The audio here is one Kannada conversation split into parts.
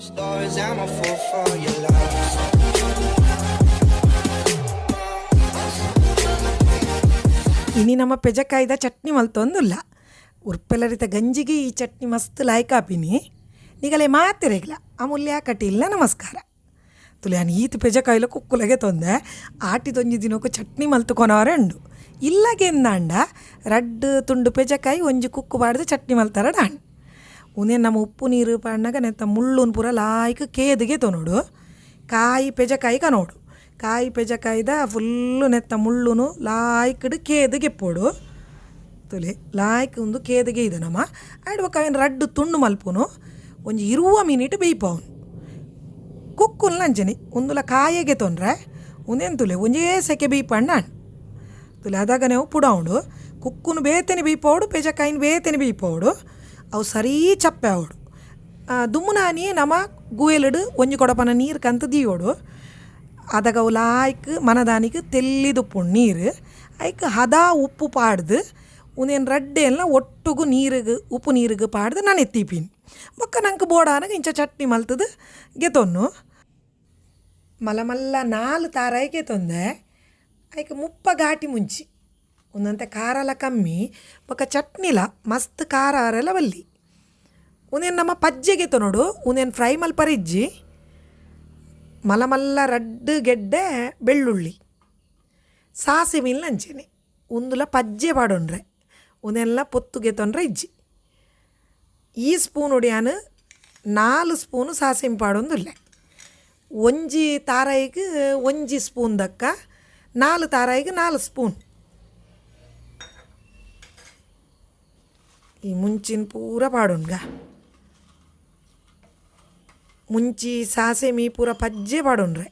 Stories, I'm a for your love. ಇನಿ ನಮ್ಮ ಪೆಜಕಾಯ್ದ ಚಟ್ನಿ ಮಲ್ತೊಂದುಲ್ಲ ಉರ್ಪೆಲರಿತ ಗಂಜಿಗೆ ಈ ಚಟ್ನಿ ಮಸ್ತ್ ಲಾಯ್ಕಾಪಿನಿ ನಿಗಲೆ ಮಾತಿರಗಿಲ್ಲ ಅಮೂಲ್ಯ ಕಟಿಲ್ಲ ನಮಸ್ಕಾರ ತುಲಿಯಾನ್ ಈತ್ ಪೆಜಕಾಯ್ಲ ಕುಕ್ಕುಲಗೆ ತೊಂದೆ ಆಟಿ ತೊಂಜಿ ದಿನಕ್ಕೂ ಚಟ್ನಿ ಮಲ್ತು ಕೊನವರೆ ಉಂಡು ಇಲ್ಲಗೆಂದಾಂಡ ರಡ್ ತುಂಡು ಪೆಜಕಾಯಿ ಒಂಜಿ ಕುಕ್ಕು ಬಾಡ್ದು ಚಟ್ನಿ ಮಲ್ತಾರ ಡಾಣ್ ಉನೇ ನಮ್ಮ ಉಪ್ಪು ನೀರು ಪಣ್ಣಗ ನೆತ್ತ ಮುಳ್ಳುನ್ ಪೂರ ಲಾಯ್ಕ ಕೇದಿಗೆ ತೊನೋಡು ಕಾಯಿ ಪೆಜಕಾಯಿ ಕನೋಡು ಕಾಯಿ ಪೆಜಕಾಯಿದ ಫುಲ್ಲು ನೆತ್ತ ಮುಳ್ಳುನು ಲಾಯ್ಕಡು ಕೇದಿಗೆಪ್ಪೋಡು ತುಲೆ, ಲಾಯ್ಕ ಒಂದು ಕೇದಿಗೆ ಇದೆ ನಮ್ಮ. ಆಯ್ಡ್ ಬೊಕ ಅವೇನು ರಡ್ಡು ತುಂಡು ಮಲ್ಪುನು. ಒಂಜಿ ಇರುವ ಮಿನಿಟ್ ಬೇಯ್ಪವನು. ಕುಕ್ಕುಲ್ ನಂಜನಿ ಒಂದುಲ ಕಾಯಿಗೆ ತೊಂದ್ರೆ ಒಂದೇನು ತುಲೆ, ಒಂಜೇ ಸೆಕೆ ಬೇಯ್ಪಣ್ಣ ತುಲೆ ಅದಾಗ ನಾವು ಪುಡಾವುಡು. ಕುಕ್ಕುನು ಬೇತೆನೆ ಬೇಯ್ಪೋಡು ಪೆಜಕಾಯಿನ ಬೇತೆನೆ ಬೇಯ್ಪೋಡು. ಅವು ಸರಿ ಚಪ್ಪೆ ಅವಡು ದುಮ್ಮುನಾನಿ ನಮ ಗುಯಲಡು, ಒಂಜಿ ಕೊಡಪನ ನೀರು ಕಂತ ದೀಯೋಡು. ಅದಾಗ ಅವು ಲಾಯ್ಕ್ ಮನದಾನಿಗೆ ತೆಲ್ಲಿದುಪ್ಪು ನೀರು ಐಕ್ ಹದ ಉಪ್ಪು ಪಾಡ್ದು, ಉನೇನು ರಡ್ಡೆ ಎಲ್ಲ ಒಟ್ಟುಗು ನೀರಿಗೆ, ಉಪ್ಪು ನೀರಿಗೆ ಪಾಡ್ದು ನಾನು ಎತ್ತಿಪೀನಿ. ಬೊಕ್ಕ ನಂಗೆ ಬೋಡಾನಾಗ ಇಂಚ ಚಟ್ನಿ ಮಲ್ತದು, ಗೆತೊನ್ನು. ಮಲ್ಲ ಮಲ್ಲ ನಾಲ್ ತಾರಾಯಿ ಗೆತೊಂದೆ ಐಕ್ ಮುಪ್ಪ ಘಾಟಿ ಮುಂಚಿ. ಒಂದಂತೆ ಖಾರಲ ಕಮ್ಮಿ ಬೊಕ್ಕ ಚಟ್ನಿಲ ಮಸ್ತ್ ಖಾರ ಆರೆಲ್ಲ ಬಲ್ಲಿ. ಉನೇನು ನಮ್ಮ ಪಜ್ಜೆಗೆ ನೋಡು. ಉನೇನು ಫ್ರೈ ಮಲ್ಪರಿಜ್ಜಿ ಮಲ ಮಲ್ಲ ರಡ್ಡು ಗೆಡ್ಡೆ ಬೆಳ್ಳುಳ್ಳಿ. ಸಾಸಿಮಿಲ್ ನಂಚೆನೆ. ಉಂದುಲ ಪಜ್ಜೆ ಪಾಡೊಂಡ್ರೆ. ಉನೆಲ್ಲ ಪೊತ್ತುಗೆ ತೊಂದ್ರೆ ಇಜ್ಜಿ. ಈ ಸ್ಪೂನ್ ಒಡಿಯಾನು ನಾಲ್ ಸ್ಪೂನು ಸಾಸಿಮೆ ಪಾಡೊಂದುಲ್ಲೆ. ಒಂಜಿ ತಾರಾಯಿಗೆ ಒಂಜಿ ಸ್ಪೂನ್ ದಕ್ಕ, ನಾಲ್ ತಾರಾಯಿಗೆ ನಾಲ್ ಸ್ಪೂನ್. ಈ ಮುಂಚಿನ ಪೂರ ಪಾಡೋನ್ಗ ಮುಂಚಿ ಸಾಸೆ ಮೀ ಪೂರ ಪಜ್ಜೆ ಪಾಡೋಣ್ರೆ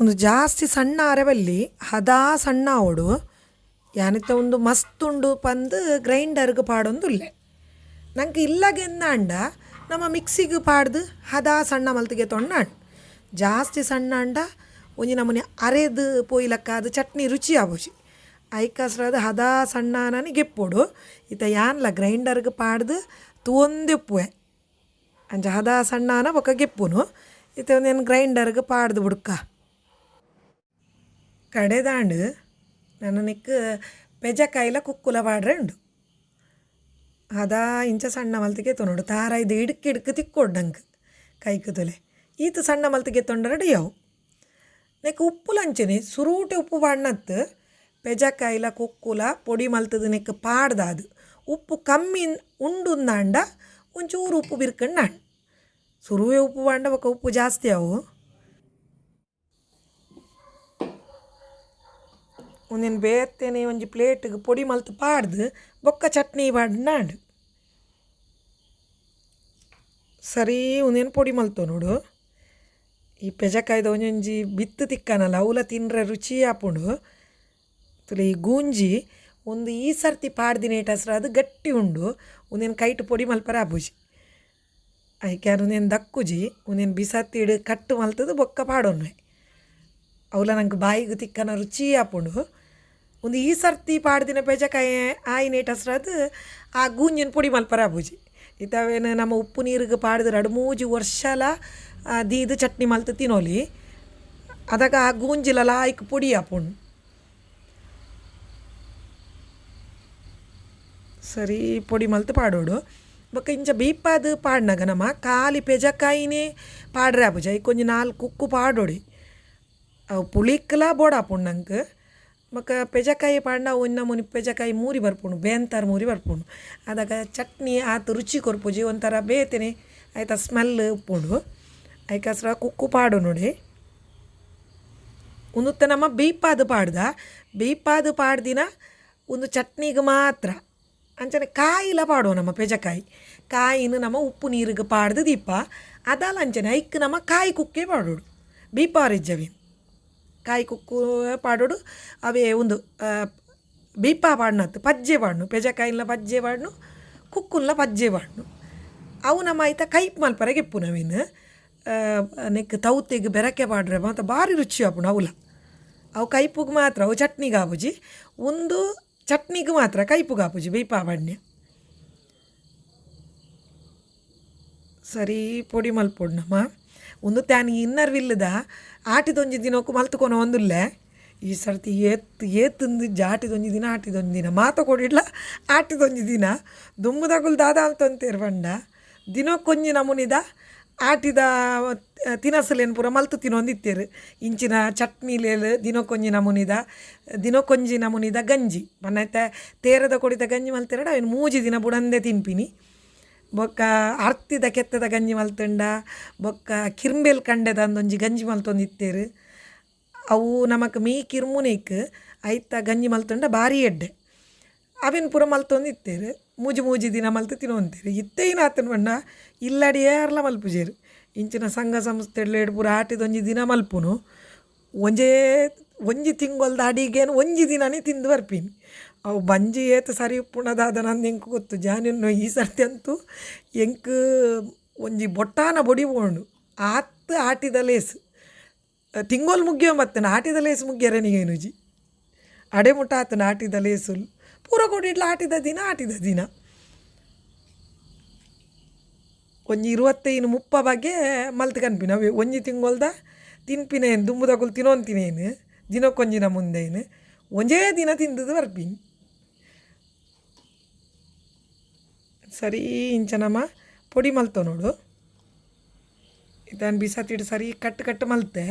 ಒಂದು ಜಾಸ್ತಿ ಸಣ್ಣ ಅರೆವಲ್ಲಿ ಹದಾ ಸಣ್ಣ ಅವಡು ಯಾನಿತ್ತ ಒಂದು ಮಸ್ತುಂಡು ಪಂದು ಗ್ರೈಂಡರ್ಗೆ ಪಾಡೊಂದುಲ್ಲೆ. ನಂಗೆ ಇಲ್ಲಗೆಂದಾಂಡ ನಮ್ಮ ಮಿಕ್ಸಿಗೆ ಪಾಡ್ದು ಹದಾ ಸಣ್ಣ ಮಲ್ತಿಗೆ ತೊಣ್ಣಾಂಡ್ ಜಾಸ್ತಿ ಸಣ್ಣ ಅಂಡ, ಒಂಜಿ ನಮೂನೆ ಅರೆದು ಪೋಯ್ಲಕ್ಕಾದ ಚಟ್ನಿ ರುಚಿ ಆಬೋಜಿ ಐಕಸ್ರಾದ ಹದಾ ಸಣ್ಣನನಿ ಗೆಪ್ಪೋಡು ಈತ ಯಾನ್ಲ ಗ್ರೈಂಡರ್ಗೆ ಪಾಡ್ದು ತೂವೊಂದೆಪ್ಪುವೆ. ಅಂಚ ಹದ ಸಣ್ಣನ ಬೊಕ ಗೆಪ್ಪುನು. ಇತ್ತೆ ಒಂದೇನು ಗ್ರೈಂಡರ್ಗೆ ಪಾಡ್ದು ಬುಡ್ಕ. ಕಡೆದಾಂಡ್ ನನ್ನ ನಿಕ್ ಪೆಜಕಾಯಿಲ ಕುಕ್ಕುಲ ಪಾಡ್ರೆ ಉಂಡು. ಹದ ಇಂಚ ಸಣ್ಣ ಮಲ್ತಿಗೆ ತೊನೋಡು ತಾರ ಇದು ಇಡ್ಕ್ ಇಡ್ಕ್ ತಿಕ್ಕೊಡ್ಡಂಗೆ ಕೈಕು ತೊಲೆ. ಈತ ಸಣ್ಣ ಮಲ್ತಿಗೆ ತೊಂಡರಡು ಯಾವು ನೆಕ್ ಉಪ್ಪು ಲಂಚನೆ, ಸುರೂಟೆ ಉಪ್ಪು ಪಾಡ್ನತ್ತು ಪೆಜಕಾಯಿಲ ಕುಕ್ಕುಲ, ಪೊಡಿ ಮಲ್ತದ ನೆಕ್ ಪಾಡ್ದಾದು. ಉಪ್ಪು ಕಮ್ಮಿ ಉಂಡುಂದಾಂಡ ಒಂಚೂರು ಉಪ್ಪು ಬಿರ್ಕಂಡು ನಾನು ಸುರುವೆ ಉಪ್ಪು ಬೊಕ ಉಪ್ಪು ಜಾಸ್ತಿ ಅವು. ಒಂದೇನು ಬೇತ್ತೇನೆ ಒಂಜಿ ಪ್ಲೇಟ್ಗೆ ಪೊಡಿ ಮಲ್ತು ಪಾಡ್ದು, ಬೊಕ್ಕ ಚಟ್ನಿ ಪಾಡ್ದು ನಾಡು. ಸರಿ ಒಂದೇನು ಪೊಡಿ ಮಲ್ತು ನೋಡು. ಈ ಪೆಜಕಾಯ್ದ ಒಂಜೊಂಜಿ ಬಿತ್ತು ತಿಕ್ಕನಲ್ಲ, ಅವಲ ತಿನ್ರೆ ರುಚಿ ಆಪುಂಡು. ತುಲೆ ಈ ಗೂಂಜಿ ಒಂದು ಈ ಸರ್ತಿ ಪಾಡ್ದಿನ ಹೆಸ್ರು, ಅದು ಗಟ್ಟಿ ಉಂಡು. ಒಂದೇನು ಕೈಟ್ ಪೊಡಿ ಮಲ್ಪರ ಆಪುಜಿ ಐಕ್ಯಾರ ಒಂದೇನು ದಕ್ಕುಜಿ ಒಂದೇನು ಬಿಸತ್ತಿಡು ಕಟ್ಟು ಮಲ್ತದು ಬೊಕ್ಕ ಪಾಡೋನು ಅವಲ ನಂಗೆ ಬಾಯಿಗೆ ತಿಕ್ಕನ ರುಚಿ ಆಪುಂಡು. ಒಂದು ಈ ಸರ್ತಿ ಪಾಡ್ದಿನ ಪೆಜಕಾಯಿ ಆಯಿನ ಅದು ಆ ಗೂಂಜಿನ ಪುಡಿ ಮಲ್ಪರ ಆಪುಜಿ ಇತಾವೇನು ನಮ್ಮ ಉಪ್ಪು ನೀರಿಗೆ ಪಾಡ್ದು ಎರಡು ಮೂಜಿ ವರ್ಷಲ ದೀದು ಚಟ್ನಿ ಮಲ್ತು ತಿನ್ನೋಲಿ ಅದಾಗ ಆ ಗೂಂಜಿಲ ಲಾಯ್ಕ್ ಪುಡಿ ಆಪುಂಡು. ಸರಿ, ಪೊಡಿ ಮಲ್ತು ಪಾಡೋಡು. ಬೊಕ್ಕ ಇಂಚ ಬೀಪಾದು ಪಾಡ್ನಾಗ ನಮ್ಮ ಖಾಲಿ ಪೆಜಕಾಯಿನೇ ಪಾಡ್ರೆ ಆಪುಜ. ಈ ಕೊಂಚ ನಾಲ್ಕು ಕುಕ್ಕು ಪಾಡೋಡಿ. ಅವು ಪುಳಿಕ್ಲ ಬೋಡಾಪುಂಡು ನಂಗೆ. ಬಕ್ಕ ಪೆಜಕಾಯಿ ಪಾಡ್ನ ಒನ್ನ ಮುನಿ ಪೆಜಕಾಯಿ ಮೂರಿ ಬರ್ಪುಂಡು ಬೇಂತಾರ ಮೂರಿ ಬರ್ಪುಂಡು ಅದಾಗ ಚಟ್ನಿ ಆತು ರುಚಿ ಕೊರ್ಪುಜಿ, ಒಂಥರ ಬೇತೆನೆ. ಆಯ್ತಾ ಸ್ಮೆಲ್ ಉಪ್ಪುಂಡು. ಐಕಸ್ರ ಕುಕ್ಕು ಪಾಡು ನೋಡಿ. ಉನ್ನುತ್ತ ನಮ್ಮ ಬೀಪಾದು ಪಾಡ್ದ. ಬೀಪಾದು ಪಾಡ್ದಿನ ಒಂದು ಚಟ್ನಿಗೆ ಮಾತ್ರ. ಅಂಚನೆ ಕಾಯಿಲ ಪಾಡುವ ನಮ್ಮ ಪೆಜಕಾಯಿ. ಕಾಯಿನ ನಮ್ಮ ಉಪ್ಪು ನೀರಿಗೆ ಪಾಡ್ದು ದೀಪ ಅದಲ್ಲ ಅಂಚನೆ ಐಕ್ ನಮ್ಮ ಕಾಯಿ ಕುಕ್ಕೆ ಪಾಡೋಡು. ಬೀಪಾರಿಜ್ಜವಿ ಕಾಯಿ ಕುಕ್ಕು ಪಾಡೋಡು, ಅವೇ ಒಂದು ಬೀಪ ಪಾಡ್ನತ್ತು ಪಜ್ಜೆ ಪಾಡ್ನು ಪೆಜಕಾಯಿಲ್ಲ ಪಜ್ಜೆ ಪಾಡ್ನು ಕುಕ್ಕುಲ್ಲ ಪಜ್ಜೆ ಪಾಡ್ನು. ಅವು ನಮ್ಮ ಆಯ್ತ ಕೈಪ್ ಮಲ್ಪರ ಗೆಪ್ಪು ನವೀನ್ ನೆಕ್ ತೌತೆಗೆ ಬೆರಕೆ ಪಾಡ್ರೆ ಮಾತ್ರ ಭಾರಿ ರುಚಿ ಆಪುಣ ಅವುಲ. ಅವು ಕೈಪುಗೆ ಮಾತ್ರ, ಅವು ಚಟ್ನಿಗೆ ಆಪುಜಿ, ಒಂದು ಚಟ್ನಿಗೆ ಮಾತ್ರ ಕೈಪುಗಾಪುಜಿ ಆಪುಜಿ ಬೀಪ ಪಾಡ್ನೆ ಸರಿ, ಪೊಡಿ ಮಲ್ಪೊಡ್ನಮ್ಮ. ಒಂದು ತ್ಯಾನ್ ಇನ್ನರ್ ವಿಲ್ಲದ ಆಟಿದೊಂಜಿ ದಿನಕ್ಕೂ ಮಲ್ತುಕೊನ ಒಂದುಲ್ಲೆ. ಈ ಸರ್ತಿ ಏತ್, ಏತಂದು ಜಾಟಿದೊಂಜಿ ದಿನ ಆಟಿದೊಂಜಿ ದಿನ. ಮಾತು ಕೊಡಿಡ್ಲ ಆಟಿದೊಂಜಿ ದಿನ. ದುಮ್ಮುದಗುಲ್ ದಾದ ಅಂತಂತೇರು ಬಂಡ ದಿನಕ್ಕೊಂಜಿ ನಮೂನಿದ ಆಟಿದ ತಿನಸಲೇನು ಪೂರ ಮಲ್ತು ತಿನ್ನೊಂದಿತ್ತೇರು. ಇಂಚಿನ ಚಟ್ನಿಲೇಲು ದಿನಕ್ಕೊಂಜಿ ನಮುನಿದ ದಿನಕ್ಕೊಂಜಿ ನಮುನಿದ ಗಂಜಿ. ಮನೆತ ತೇರದ ಕೊಡಿದ ಗಂಜಿ ಮಲ್ತಿರಡ ಅವನು ಮೂಜಿ ದಿನ ಬುಡಂದೆ ತಿನ್ಪಿನಿ. ಬೊಕ್ಕ ಅರ್ತಿದ ಕೆತ್ತದ ಗಂಜಿ ಮಲ್ತಂಡ, ಬೊಕ್ಕ ಕಿರ್ಮೆಲ್ ಕಂಡೆದ ಅಂದೊಂಜಿ ಗಂಜಿ ಮಲ್ತೊಂದಿತ್ತೇರು. ಅವು ನಮಕ್ ಮೀ ಕಿರ್ಮುನೇಕ್ ಐತ ಗಂಜಿ ಮಲ್ತಂಡ ಭಾರಿ ಎಡ್ಡೆ. ಅವಿನ ಪೂರ ಮಲ್ತೊಂದಿತ್ತೇರು. ಮೂಜಿ ಮೂಜಿ ದಿನ ಮಲ್ತು ತಿನ್ನುವಂತೀರಿ ಇತ್ತೇನು ಆತನ ಬಣ್ಣ ಇಲ್ಲಡಿ ಏರ್ಲ ಮಲ್ಪುಜೇರು? ಇಂಚಿನ ಸಂಘ ಸಂಸ್ಥೆಡ್ಲೇಡ್ ಪೂರ ಆಟಿದೊಂಜಿ ದಿನ ಮಲ್ಪುನು. ಒಂಜೇ ಒಂಜಿ ತಿಂಗೊಲ್ದ ಅಡಿಗೇನು ಒಂಜಿ ದಿನನೇ ತಿಂದು ಬರ್ಪೀನಿ. ಅವು ಬಂಜಿ ಏತ ಸರಿ ಉಪ್ಪುಣದಾದ ನಂದು ಎಂಕ್ ಗೊತ್ತು? ಜಾನಿನ್ನು ಈ ಸರ್ತಿ ಅಂತೂ ಎಂಕ್ ಒಂಜಿ ಬೊಟ್ಟಾನ ಬೊಡಿ ಬೋಂಡು ಆತ್ ಆಟಿದ ಲೇಸ್. ತಿಂಗೋಲ್ ಮುಗ್ಯೋ ಮತ್ತೆ ಆಟಿದ ಲೇಸ್ ಮುಗ್ಯರನಿಗೇನುಜಿ ಅಡೆ ಮುಟ್ಟ ಆತನ ಆಟಿದ ಲೇಸು ಪೂರ ಕೊಡಿಡ್ಲ ಆಟಿದ ದಿನ ಆಟಿದ ದಿನ. ಒಂಜಿ ಇರುವತ್ತೈನು ಮುಪ್ಪ ಬಗ್ಗೆ ಮಲ್ತು ಕನ್ಪಿನ ಒಂಜಿ ತಿಂಗೊಲ್ದ ತಿನ್ಪಿನೇನು ದುಂಬುದಗುಲು ತಿನ್ನೋಂತಿನೇನು ದಿನಕ್ಕೊಂಜಿನ ಮುಂದೇನು ಒಂಜೇ ದಿನ ತಿಂದದು ಬರ್ಪಿನಿ ಸರಿ ಇಂಚನಮ್ಮ ಪೊಡಿ ಮಲ್ತೋ ನೋಡು. ಇದನ್ನು ಬಿಸತಿಡು ಸರಿ ಕಟ್ಟು ಕಟ್ಟು ಮಲ್ತೆ.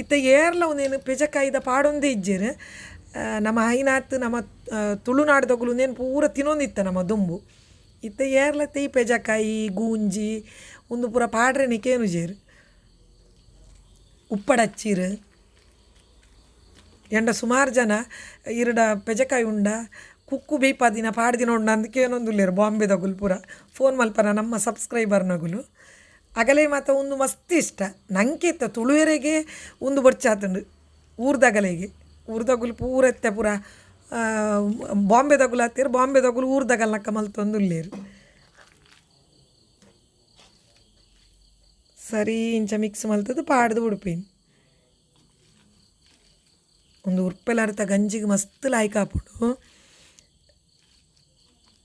ಇತ್ತ ಏರ್ಲ ಒಂದೇನು ಪೆಜಕಾಯ್ದ ಪಾಡೊಂದೇ ಇಜ್ಜೇರು. ನಮ್ಮ ಐನಾತ್ ನಮ್ಮ ಆ, ತುಳುನಾಡ್ದಗುಲು ಪೂರ ತಿನ್ನೊಂದಿತ್ತ ನಮ್ಮ ದುಂಬು. ಇತ್ತ ಏರ್ಲತ್ತೆ ಈ ಪೆಜಕಾಯಿ ಗೂಂಜಿ ಒಂದು ಪೂರ ಪಾಡ್ರೆನಿಕೇನು ಜೇರು. ಉಪ್ಪಡಚ್ಚೀರು ಎಂಡ ಸುಮಾರು ಜನ ಇರಡ ಪೆಜಕಾಯಿ ಉಂಡ ಕುಕ್ಕು ಬೇಯ್ಪಾದಿನ ಪಾಡ್ದಿನ ಉಂಡ ಅಂದಕ್ಕೆ ಏನೊಂದು ಇಲ್ಲೇರು ಬಾಂಬೆದಗುಲು ಪೂರ. ಫೋನ್ ಮಲ್ಪನ ನಮ್ಮ ಸಬ್ಸ್ಕ್ರೈಬರ್ ನಗುಲು. ಅಗಲೇ ಮಾತ ಒಂದು ಮಸ್ತ್ ಇಷ್ಟ. ನಂಗೆ ಇತ್ತ ತುಳುವೆರೆಗೆ ಒಂದು ಬೊಚ್ಚಾತುಂಡು ಊರ್ದಗಲೆಗೆ ಊರ್ದಗುಲು ಪೂರ ಎತ್ತೆ ಪೂರ ಬಾಂಬೆದಗುಲು ಹತ್ತಿರ ಬಾಂಬೆದಗುಲು ಊರ್ದಗಲ್ನಕ್ಕ ಮಲ್ತೊಂದು ಇಲ್ಲೇರು ಸರಿ, ಇಂಚ ಮಿಕ್ಸ್ ಮಲ್ತದ್ದು ಪಾಡ್ದು ಬಿಡ್ಪೇನು ಒಂದು ಉರ್ಪೆಲಾರ್ತ ಗಂಜಿಗೆ ಮಸ್ತ್ ಲಾಯ್ಕ ಹಾಪುಡು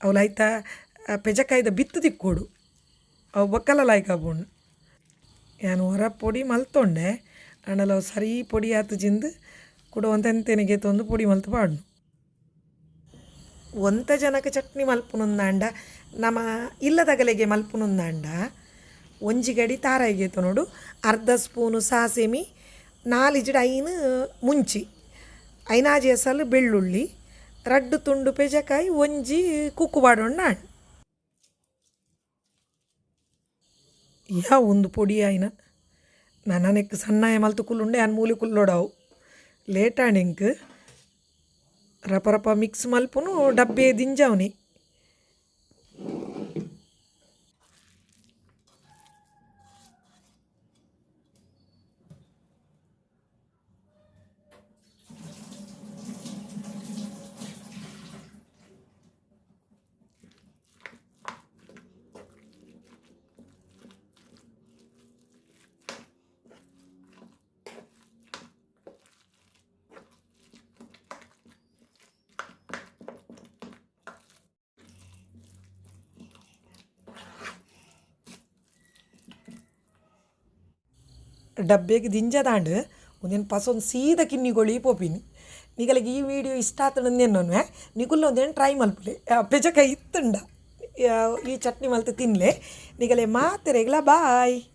ಅವು ಲಾಯ್ತ ಪೆಜಕಾಯ್ದ ಬಿತ್ತು ತಿಕ್ಕೋಡು. ಅವು ಬಕ್ಕಲ ಲಾಯ್ಕ ಹಾಪುಂಡು ನಾನು ಹೊರ ಪೊಡಿ ಮಲ್ತೊಂಡೆ ಆಂಡಲ ಅವು ಸರಿ ಪೊಡಿ ಆತು ಜಿಂದು ಒಂತೆಂತೆನಿಗೆ ತೊಂದು ಪುಡಿ ಮಲ್ತು ಪಾಡ್ನು. ಒಂತ ಜನಕ್ಕೆ ಚಟ್ನಿ ಮಲ್ಪುನುಂದಾಂಡ ನಮ್ಮ ಇಲ್ಲದಗಲೆಗೆ ಮಲ್ಪುನುಂದಾಂಡ ಒಂಜಿ ಗಡಿ ತಾರಾಯಿಗೆ ನೋಡು, ಅರ್ಧ ಸ್ಪೂನು ಸಾಸೆಮಿ, ನಾಲಿಜಿಡ ಐನು ಮುಂಚಿ ಐನಾಜಿ ಹೆಸಲು ಬೆಳ್ಳುಳ್ಳಿ, ರಡ್ಡು ತುಂಡು ಪೆಜಕಾಯಿ, ಒಂಜಿ ಕುಕ್ಕು ಬಾಡೋಣ ನಾಣ್ ಯಾ ಒಂದು ಪೊಡಿ ಆಯ್ನ ನನನೆಕ್ ಸಣ್ಣ ಮಲ್ತು ಕುಲ್ಲುಂಡೆ, ಅನ್ ಕುಲ್ಲೋಡವು. లేట్ ఆడింగ్ రపరప మిక్స్ మలుపును డబ్బే దింజావుని ದಿಂಜಾವ್ನಿ ದಿಂಜ ದಿಂಜದಾಂಡ್ ಒಂದೇನು ಪಸೊಂದು ಸೀದ ಕಿನ್ನಿಗೊಳಿ ಪೋಪಿನಿ ನಿಗಲಿಗೆ ಈ ವಿಡಿಯೋ ಇಷ್ಟ ಆತನಂದೇನು ನಿಗುಲ್ಲ ಒಂದೇನು ಟ್ರೈ ಮಲ್ಪಲೆ. ಪೆಜಕ ಇತ್ತುಂಡ. ಈ ಚಟ್ನಿ ಮಲ್ತು ತಿನ್ಲೆ. ನಿಗಲೆ ಮಾತೆರೆಗ್ಲ ಬಾಯ್.